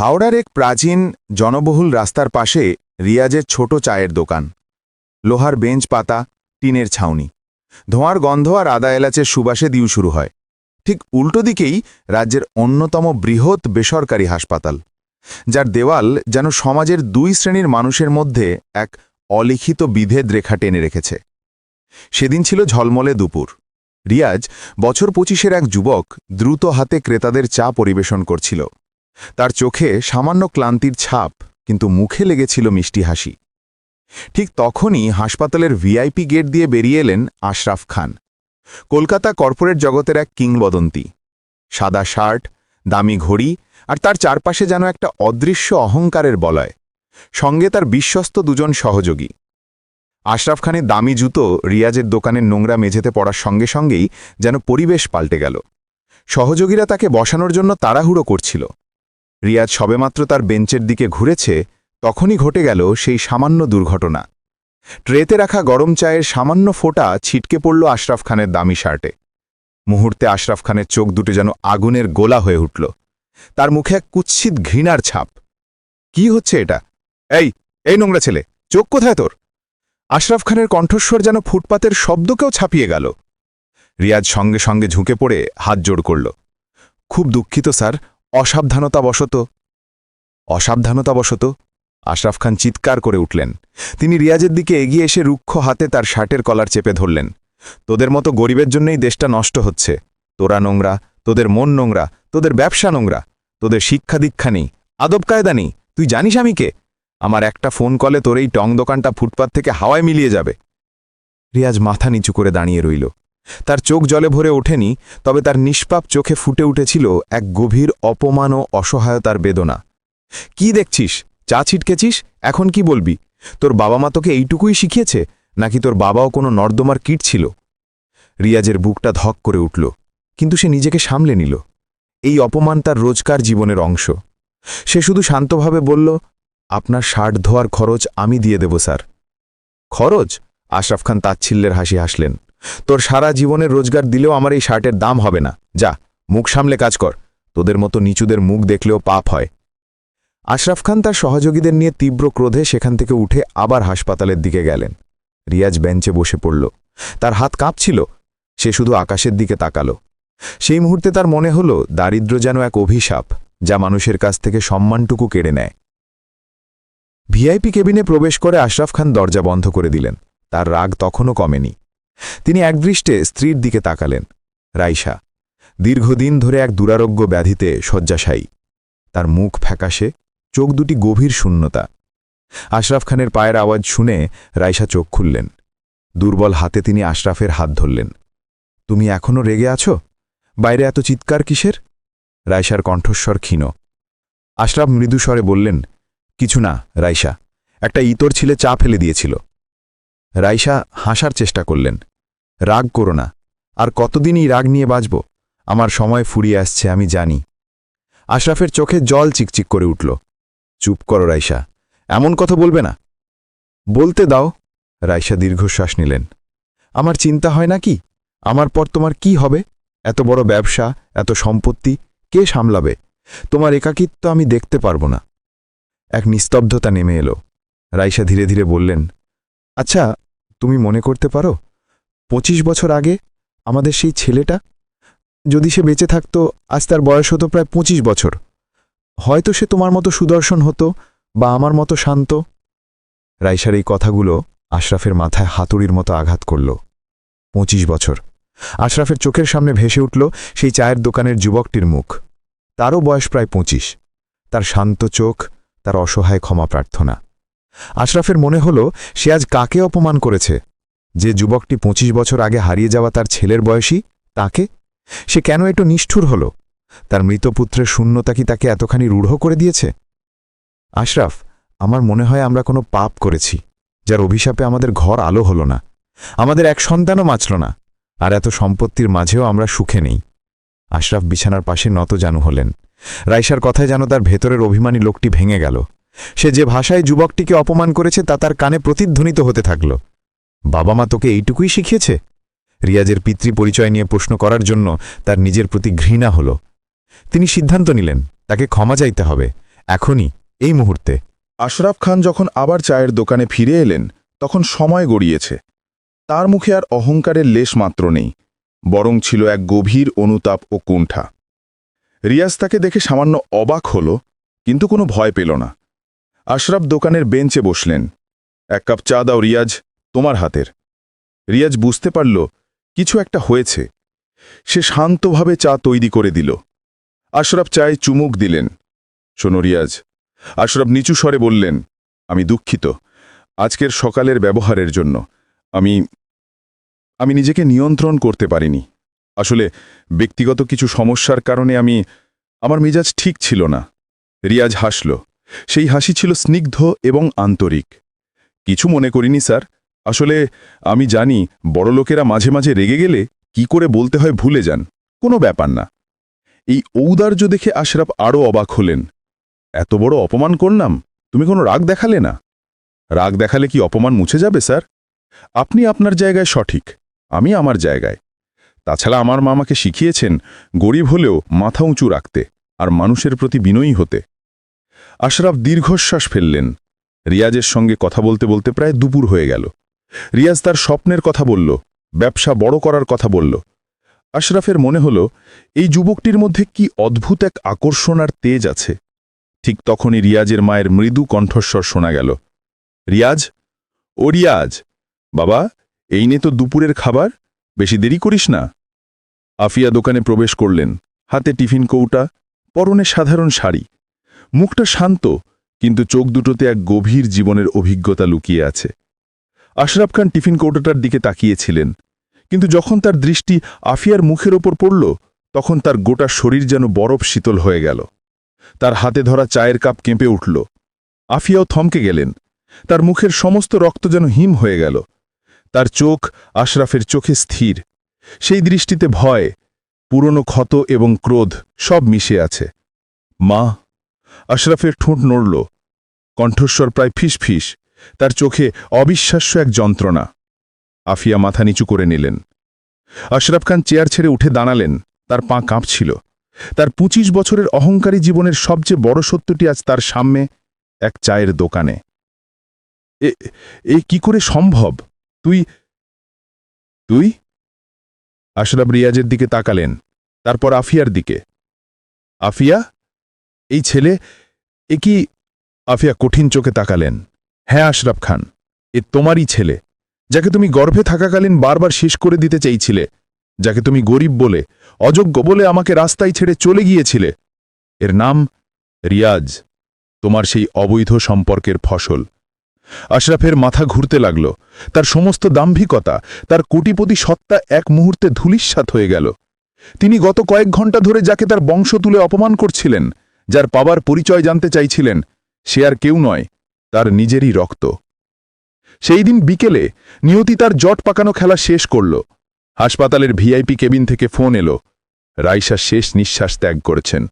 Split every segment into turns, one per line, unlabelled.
হাওড়ার এক প্রাচীন, জনবহুল রাস্তার পাশে রিয়াজের ছোট চায়ের দোকান। লোহার বেঞ্চ পাতা, টিনের ছাউনি। ধোঁয়ার গন্ধ আর আদা এলাচের সুবাসে দিউ শুরু হয়। ঠিক উল্টো দিকেই রাজ্যের অন্যতম বৃহৎ বেসরকারি হাসপাতাল, যার দেওয়াল যেন সমাজের দুই শ্রেণির মানুষের মধ্যে এক অলিখিত বিভেদ রেখা টেনে রেখেছে। সেদিন ছিল ঝলমলে দুপুর। রিয়াজ বছর পঁচিশের এক যুবক দ্রুত হাতে ক্রেতাদের চা পরিবেশন করছিল। তার চোখে সামান্য ক্লান্তির ছাপ, কিন্তু মুখে লেগেছিল মিষ্টি হাসি। ঠিক তখনই হাসপাতালের ভিআইপি গেট দিয়ে বেরিয়ে এলেন আশরাফ খান, কলকাতা কর্পোরেট জগতের এক কিংবদন্তি। সাদা শার্ট, দামি ঘড়ি আর তার চারপাশে যেন একটা অদৃশ্য অহংকারের বলয়। সঙ্গে তার বিশ্বস্ত দুজন সহযোগী। আশরাফ খানের দামি জুতো রিয়াজের দোকানের নোংরা মেঝেতে পড়ার সঙ্গে সঙ্গেই যেন পরিবেশ পাল্টে গেল। সহযোগীরা তাকে বসানোর জন্য তাড়াহুড়ো করছিল। রিয়াজ সবেমাত্র তার বেঞ্চের দিকে ঘুরেছে, তখনই ঘটে গেল সেই সামান্য দুর্ঘটনা। ট্রেতে রাখা গরম চায়ের সামান্য ফোঁটা ছিটকে পড়ল আশরাফ খানের দামি শার্টে। মুহূর্তে আশরাফ খানের চোখ দুটো যেন আগুনের গোলা হয়ে উঠল। তার মুখে এক কুৎসিত ঘৃণার ছাপ। কি হচ্ছে এটা? এই এই নোংরা ছেলে, চোখ কোথায় তোর? আশরাফ খানের কণ্ঠস্বর যেন ফুটপাতের শব্দকেও ছাপিয়ে গেল। রিয়াজ সঙ্গে সঙ্গে ঝুঁকে পড়ে হাত জোড় করল। খুব দুঃখিত, স্যার। অসাবধানতাবশত অসাবধানতাবশত আশরাফ খান চিৎকার করে উঠলেন। তিনি রিয়াজের দিকে এগিয়ে এসে রুক্ষ হাতে তার শার্টের কলার চেপে ধরলেন। তোদের মতো গরিবের জন্যই দেশটা নষ্ট হচ্ছে। তোরা নোংরা, তোদের মন নোংরা, তোদের ব্যবসা নোংরা, তোদের শিক্ষা দীক্ষা নেই, আদব কায়দা নেই। তুই জানিস আমি কে? আমার একটা ফোন কলে তোর এই টং দোকানটা ফুটপাত থেকে হাওয়ায় মিলিয়ে যাবে। রিয়াজ মাথা নিচু করে দাঁড়িয়ে রইল। তার চোখ জলে ভরে ওঠেনি, তবে তার নিষ্পাপ চোখে ফুটে উঠেছিল এক গভীর অপমান ও অসহায়তার বেদনা। কি দেখছিস? চা ছিটকেছিস? এখন কি বলবি? তোর বাবা মা তোকে এইটুকুই শিখিয়েছে? নাকি তোর বাবাও কোনো নর্দমার কিট ছিল? রিয়াজের বুকটা ধক করে উঠল, কিন্তু সে নিজেকে সামলে নিল। এই অপমান তার রোজকার জীবনের অংশ। সে শুধু শান্তভাবে বলল, আপনার শার্ট ধোয়ার খরচ আমি দিয়ে দেব, স্যার। খরচ? আশরাফ খান তাচ্ছিল্যের হাসি হাসলেন। তোর সারা জীবনের রোজগার দিলেও আমার এই শার্টের দাম হবে না। যা, মুখ সামলে কাজ কর। তোদের মতো নিচুদের মুখ দেখলেও পাপ হয়। আশরাফ খান তার সহযোগীদের নিয়ে তীব্র ক্রোধে সেখান থেকে উঠে আবার হাসপাতালের দিকে গেলেন। রিয়াজ বেঞ্চে বসে পড়ল। তার হাত কাঁপছিল। সে শুধু আকাশের দিকে তাকালো। সেই মুহূর্তে তার মনে হল, দারিদ্র যেন এক অভিশাপ, যা মানুষের কাছ থেকে সম্মানটুকু কেড়ে নেয়। ভিআইপি কেবিনে প্রবেশ করে আশরাফ খান দরজা বন্ধ করে দিলেন। তার রাগ তখনও কমেনি। তিনি একদৃষ্টে স্ত্রীর দিকে তাকালেন। রাইসা, দীর্ঘদিন ধরে এক দুরারোগ্য ব্যাধিতে শয্যাশায়ী। তার মুখ ফ্যাকাশে, চোখ দুটি গভীর শূন্যতা। আশরাফ খানের পায়ের আওয়াজ শুনে রাইসা চোখ খুললেন। দুর্বল হাতে তিনি আশরাফের হাত ধরলেন। তুমি এখনও রেগে আছো? বাইরে এত চিৎকার কিসের? রাইসার কণ্ঠস্বর ক্ষীণ। আশরাফ মৃদুস্বরে বললেন, কিছু না, রাইসা। একটা ইতর ছিলে চা ফেলে দিয়েছিল। রাইসা হাসার চেষ্টা করলেন। রাগ করো না। আর কতদিনই রাগ নিয়ে বাঁচব? আমার সময় ফুরিয়ে আসছে, আমি জানি। আশরাফের চোখে জল চিকচিক করে উঠল। চুপ করো রাইসা এমন কথা বলবে না। বলতে দাও। রাইসা দীর্ঘশ্বাস নিলেন। আমার চিন্তা হয় না কি? আমার পর তোমার কি হবে? এত বড় ব্যবসা, এত সম্পত্তি, কে সামলাবে? তোমার একাকিত্ব আমি দেখতে পারব না। এক নিস্তব্ধতা নেমে এলো। রাইসা ধীরে ধীরে বললেন আচ্ছা তুমি মনে করতে পারো, পঁচিশ বছর আগে আমাদের সেই ছেলেটা, যদি সে বেঁচে থাকতো, আজ তার বয়স হতো প্রায় পঁচিশ বছর। হয়তো সে তোমার মতো সুদর্শন হতো বা আমার মতো শান্ত। রাইসার এই কথাগুলো আশরাফের মাথায় হাতুড়ির মতো আঘাত করল। পঁচিশ বছর। আশরাফের চোখের সামনে ভেসে উঠল সেই চায়ের দোকানের যুবকটির মুখ। তারও বয়স প্রায় পঁচিশ। তার শান্ত চোখ, তার অসহায় ক্ষমা প্রার্থনা। আশরাফের মনে হল, সে আজ কাকে অপমান করেছে? যে যুবকটি পঁচিশ বছর আগে হারিয়ে যাওয়া তার ছেলের বয়সী, তাকে? সে কেন একটু নিষ্ঠুর হল? তার মৃতপুত্রের শূন্যতা কি তাকে এতখানি রূঢ় করে দিয়েছে? আশরাফ, আমার মনে হয় আমরা কোনো পাপ করেছি, যার অভিশাপে আমাদের ঘর আলো হল না, আমাদের এক সন্তানও বাঁচল না, আর এত সম্পত্তির মাঝেও আমরা সুখে নেই। আশরাফ বিছানার পাশে নত জানু হলেন। রাইসার কথায় যেন তার ভেতরের অভিমানী লোকটি ভেঙে গেল। সে যে ভাষায় যুবকটিকে অপমান করেছে তা তার কানে প্রতিধ্বনিত হতে থাকল। বাবা মা তোকে এইটুকুই শিখিয়েছে? রিয়াজের পিতৃ পরিচয় নিয়ে প্রশ্ন করার জন্য তার নিজের প্রতি ঘৃণা হল। তিনি সিদ্ধান্ত নিলেন, তাকে ক্ষমা চাইতে হবে। এখনই, এই মুহূর্তে।
আশরাফ খান যখন আবার চায়ের দোকানে ফিরে এলেন, তখন সময় গড়িয়েছে। তার মুখে আর অহংকারের লেশ মাত্র নেই, বরং ছিল এক গভীর অনুতাপ ও কুণ্ঠা। রিয়াজ তাকে দেখে সামান্য অবাক হল, কিন্তু কোনো ভয় পেল না। আশরাফ দোকানের বেঞ্চে বসলেন। এক কাপ চা দাও রিয়াজ, তোমার হাতের। রিয়াজ বুঝতে পারল, কিছু একটা হয়েছে। সে শান্তভাবে চা তৈরি করে দিল। আশরাফ চায়ে চুমুক দিলেন। শোনো রিয়াজ, আশরাফ নিচু স্বরে বললেন, আমি দুঃখিত, আজকের সকালের ব্যবহারের জন্য। আমি আমি নিজেকে নিয়ন্ত্রণ করতে পারিনি। আসলে ব্যক্তিগত কিছু সমস্যার কারণে আমি, আমার মেজাজ ঠিক ছিল না। রিয়াজ হাসল। সেই হাসি ছিল স্নিগ্ধ এবং আন্তরিক। কিছু মনে করিনি, স্যার। আসলে আমি জানি, বড়লোকেরা মাঝে মাঝে রেগে গেলে কি করে বলতে হয় ভুলে যান। কোনো ব্যাপার না। এই ঔদার্য দেখে আশরাফ আরও অবাক হলেন। এত বড় অপমান করলাম? তুমি কোনো রাগ দেখালে না? রাগ দেখালে কি অপমান মুছে যাবে, স্যার? আপনি আপনার জায়গায় সঠিক, আমি আমার জায়গায়। তাছাড়া আমার মা আমাকে শিখিয়েছেন, গরিব হলেও মাথা উঁচু রাখতে, আর মানুষের প্রতি বিনয়ী হতে। আশরাফ দীর্ঘশ্বাস ফেললেন। রিয়াজের সঙ্গে কথা বলতে বলতে প্রায় দুপুর হয়ে গেল। রিয়াজ তার স্বপ্নের কথা বলল, ব্যবসা বড় করার কথা বলল। আশরাফের মনে হল, এই যুবকটির মধ্যে কি অদ্ভুত এক আকর্ষণ আর তেজ আছে। ঠিক তখনই রিয়াজের মায়ের মৃদু কণ্ঠস্বর শোনা গেল। রিয়াজ? ও রিয়াজ! বাবা, এই নে তো দুপুরের খাবার, বেশি দেরি করিস না। আফিয়া দোকানে প্রবেশ করলেন। হাতে টিফিন কৌটা, পরনে সাধারণ শাড়ি। মুখটা শান্ত, কিন্তু চোখ দুটোতে এক গভীর জীবনের অভিজ্ঞতা লুকিয়ে আছে। আশরাফ খান টিফিন কৌটাটার দিকে তাকিয়েছিলেন, কিন্তু যখন তার দৃষ্টি আফিয়ার মুখের ওপর পড়ল, তখন তার গোটা শরীর যেন বরফ শীতল হয়ে গেল। তার হাতে ধরা চায়ের কাপ কেঁপে উঠল। আফিয়াও থমকে গেলেন। তার মুখের সমস্ত রক্ত যেন হিম হয়ে গেল। তার চোখ আশরাফের চোখে স্থির। সেই দৃষ্টিতে ভয়, পুরনো ক্ষত এবং ক্রোধ সব মিশে আছে। মা আশরাফের ঠোঁট নড়ল। কণ্ঠস্বর প্রায় ফিস তার চোখে অবিশ্বাস্য এক যন্ত্রণা। আফিয়া মাথা নিচু করে নিলেন। আশরাফ খান চেয়ার ছেড়ে উঠে দাঁড়ালেন। তার পা কাঁপছিল। তার পঁচিশ বছরের অহংকারী জীবনের সবচেয়ে বড় সত্যটি আজ তার সামনে এক চায়ের দোকানে। এ এ কি করে সম্ভব? তুই তুই? আশরাফ রিয়াজের দিকে তাকালেন। তারপর আফিয়ার দিকে। আফিয়া? এই ছেলে এ কি আফিয়া কঠিন চোখে তাকালেন। হ্যাঁ আশরাফ খান, এ তোমারই ছেলে, যাকে তুমি গর্ভে থাকাকালীন বারবার শেষ করে দিতে চাইছিলে যাকে তুমি গরিব বলে, অযোগ্য বলে আমাকে রাস্তায় ছেড়ে চলে গিয়েছিলে। এর নাম রিয়াজ, তোমার সেই অবৈধ সম্পর্কের ফসল। আশরাফের মাথা ঘুরতে লাগল, তার সমস্ত দাম্ভিকতা, তার কোটিপতি সত্তা এক মুহূর্তে ধুলিস্বাত হয়ে গেল। তিনি গত কয়েক ঘণ্টা ধরে যাকে তার বংশ তুলে অপমান করছিলেন যার পাবার পরিচয় জানতে চাইছিলেন, সে আর কেউ নয়, তার নিজেরই রক্ত। সেই দিন বিকেলে নিয়তি তার জট পাকানো খেলা শেষ করল। হাসপাতালের ভিআইপি কেবিন থেকে ফোন এলো। রাইসা শেষ নিঃশ্বাস ত্যাগ করেছেন।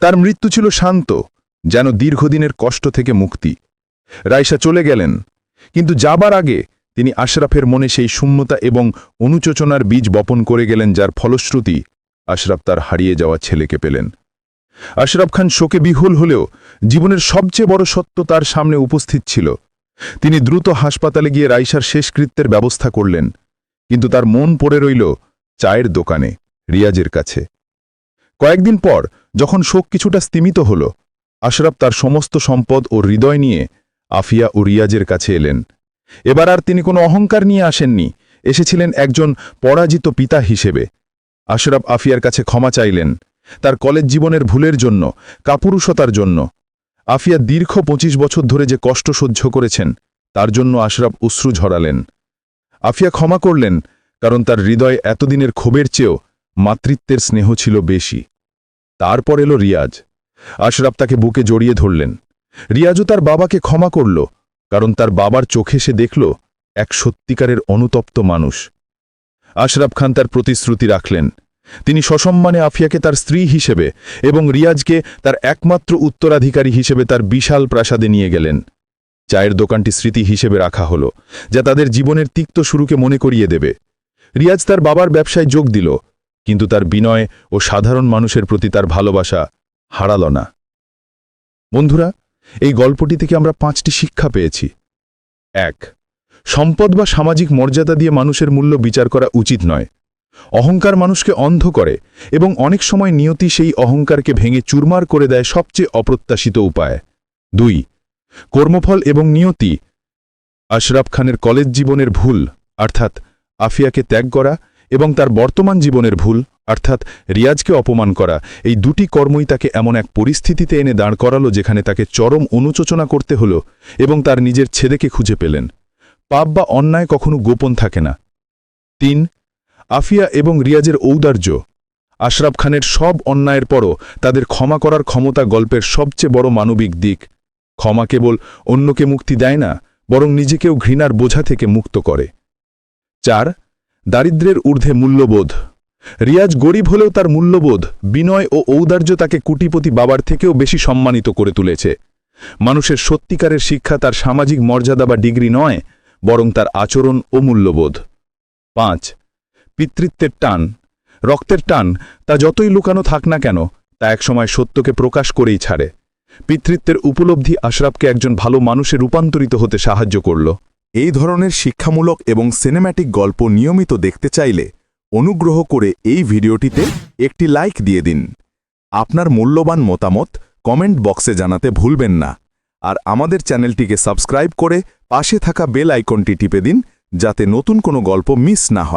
তার মৃত্যু ছিল শান্ত, যেন দীর্ঘদিনের কষ্ট থেকে মুক্তি। রাইসা চলে গেলেন, কিন্তু যাবার আগে তিনি আশরাফের মনে সেই শূন্যতা এবং অনুচোচনার বীজ বপন করে গেলেন, যার ফলশ্রুতি আশরাফ তার হারিয়ে যাওয়া ছেলেকে পেলেন। আশরাফ খান শোকে বিহুল হলেও জীবনের সবচেয়ে বড় সত্য তার সামনে উপস্থিত ছিল। তিনি দ্রুত হাসপাতালে গিয়ে রাইসার শেষকৃত্যের ব্যবস্থা করলেন, কিন্তু তার মন পড়ে রইল চায়ের দোকানে, রিয়াজের কাছে। কয়েকদিন পর যখন শোক কিছুটা স্তিমিত হল, আশরাফ তার সমস্ত সম্পদ ও হৃদয় নিয়ে আফিয়া ও রিয়াজের কাছে এলেন। এবার আর তিনি কোনো অহংকার নিয়ে আসেননি, এসেছিলেন একজন পরাজিত পিতা হিসেবে। আশরাফ আফিয়ার কাছে ক্ষমা চাইলেন তার কলেজ জীবনের ভুলের জন্য, কাপুরুষতার জন্য। আফিয়া দীর্ঘ পঁচিশ বছর ধরে যে কষ্ট সহ্য করেছেন, তার জন্য আশরাফ উশ্রু ঝরালেন। আফিয়া ক্ষমা করলেন, কারণ তার হৃদয় এতদিনের ক্ষোভের চেয়েও মাতৃত্বের স্নেহ ছিল বেশি। তারপর এলো রিয়াজ। আশরাফ তাকে বুকে জড়িয়ে ধরলেন। রিয়াজও তার বাবাকে ক্ষমা করল, কারণ তার বাবার চোখে সে দেখল এক সত্যিকারের অনুতপ্ত মানুষ। আশরাফ খান তার প্রতিশ্রুতি রাখলেন তিনি সসম্মানে আফিয়াকে তার স্ত্রী হিসেবে এবং রিয়াজকে তার একমাত্র উত্তরাধিকারী হিসেবে তার বিশাল প্রাসাদে নিয়ে গেলেন। চায়ের দোকানটি স্মৃতি হিসেবে রাখা হল, যা তাদের জীবনের তিক্ত শুরুকে মনে করিয়ে দেবে। রিয়াজ তার বাবার ব্যবসায় যোগ দিল, কিন্তু তার বিনয় ও সাধারণ মানুষের প্রতি তার ভালোবাসা হারাল না। বন্ধুরা, এই গল্পটি থেকে আমরা পাঁচটি শিক্ষা পেয়েছি। এক, সম্পদ বা সামাজিক মর্যাদা দিয়ে মানুষের মূল্য বিচার করা উচিত নয়। অহংকার মানুষকে অন্ধ করে এবং অনেক সময় নিয়তি সেই অহংকারকে ভেঙে চুরমার করে দেয় সবচেয়ে অপ্রত্যাশিত উপায়। দুই, কর্মফল এবং নিয়তি। আশরাফ খানের কলেজ জীবনের ভুল, অর্থাৎ আফিয়াকে ত্যাগ করা এবং তার বর্তমান জীবনের ভুল, অর্থাৎ রিয়াজকে অপমান করা, এই দুটি কর্মই তাকে এমন এক পরিস্থিতিতে এনে দাঁড় করালো যেখানে তাকে চরম অনুচোচনা করতে হলো এবং তার নিজের ছেদেকে খুঁজে পেলেন। পাপ বা অন্যায় কখনো গোপন থাকে না। তিন আফিয়া এবং রিয়াজের ঔদার্য। আশরাফ খানের সব অন্যায়ের পরও তাদের ক্ষমা করার ক্ষমতা গল্পের সবচেয়ে বড় মানবিক দিক। ক্ষমা কেবল অন্যকে মুক্তি দেয় না, বরং নিজেকেও ঘৃণার বোঝা থেকে মুক্ত করে। চার দারিদ্র্যের ঊর্ধ্বে মূল্যবোধ। রিয়াজ গরিব হলেও তার মূল্যবোধ, বিনয় ও ঔদার্য তাকে কুটিপতি বাবার থেকেও বেশি সম্মানিত করে তুলেছে। মানুষের সত্যিকারের শিক্ষা তার সামাজিক মর্যাদা বা ডিগ্রি নয়, বরং তার আচরণ ও মূল্যবোধ। পাঁচ পিতৃত্বের টান, রক্তের টান, তা যতই লুকানো থাক না কেন, তা একসময় সত্যকে প্রকাশ করেই ছাড়ে। পিতৃত্বের উপলব্ধি আশরাফকে একজন ভালো মানুষে রূপান্তরিত হতে সাহায্য করল।
এই ধরনের শিক্ষামূলক এবং সিনেম্যাটিক গল্প নিয়মিত দেখতে চাইলে অনুগ্রহ করে এই ভিডিওটিতে একটি লাইক দিয়ে দিন। আপনার মূল্যবান মতামত কমেন্ট বক্সে জানাতে ভুলবেন না। আর আমাদের চ্যানেলটিকে সাবস্ক্রাইব করে পাশে থাকা বেল আইকনটি টিপে দিন, যাতে নতুন কোনো গল্প মিস না হয়।